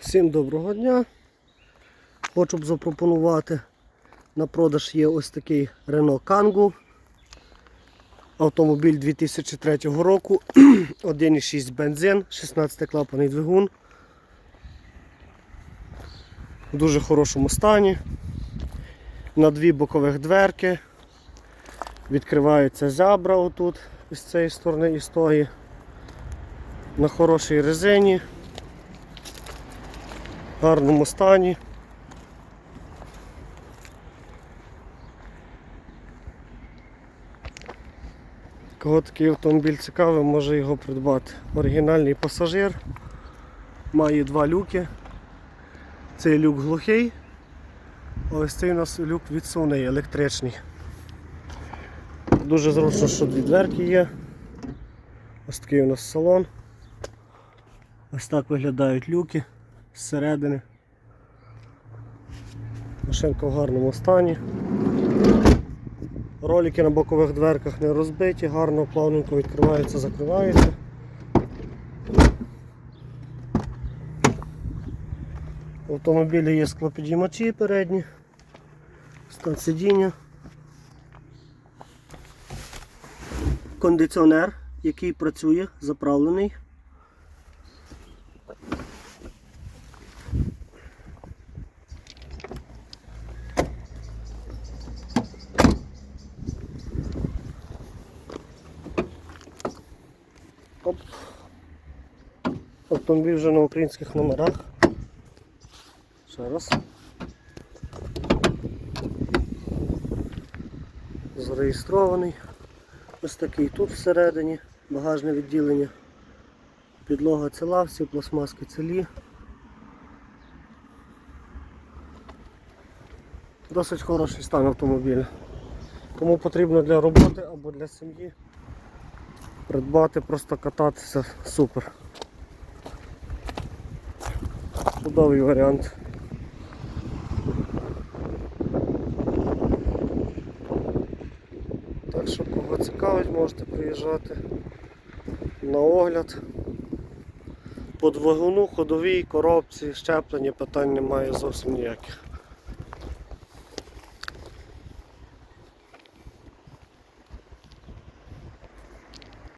Всім доброго дня. Хочу б запропонувати. На продаж є ось такий Renault Kangoo. Автомобіль 2003 року. 1,6 бензин, 16 клапаний двигун. В дуже хорошому стані. На дві бокових дверки. Відкриваються зябра отут з цієї сторони і з тої. На хорошій резині гарному стані. Кого такий автомобіль цікавий, може його придбати. Оригінальний пасажир. Має два люки. Цей люк глухий, ось цей у нас люк відсувний, електричний. Дуже зручно, що дві дверки є. Ось такий у нас салон. Ось так виглядають люки зсередини. Машинка в гарному стані. Ролики на бокових дверках не розбиті, гарно, плавненько відкриваються, закриваються. В автомобілі є склопідіймачі передні, стан сидіння, кондиціонер, який працює, заправлений. Оп. Автомобіль вже на українських номерах. Ще раз. Зареєстрований. Ось такий тут всередині, багажне відділення. Підлога ціла, всі пластмаски цілі. Досить хороший стан автомобіля. Кому потрібно для роботи або для сім'ї придбати, просто кататися супер. Чудовий варіант. Так що кого цікавить, можете приїжджати на огляд. По двигуну, ходовій, коробці, щеплення питань немає зовсім ніяких.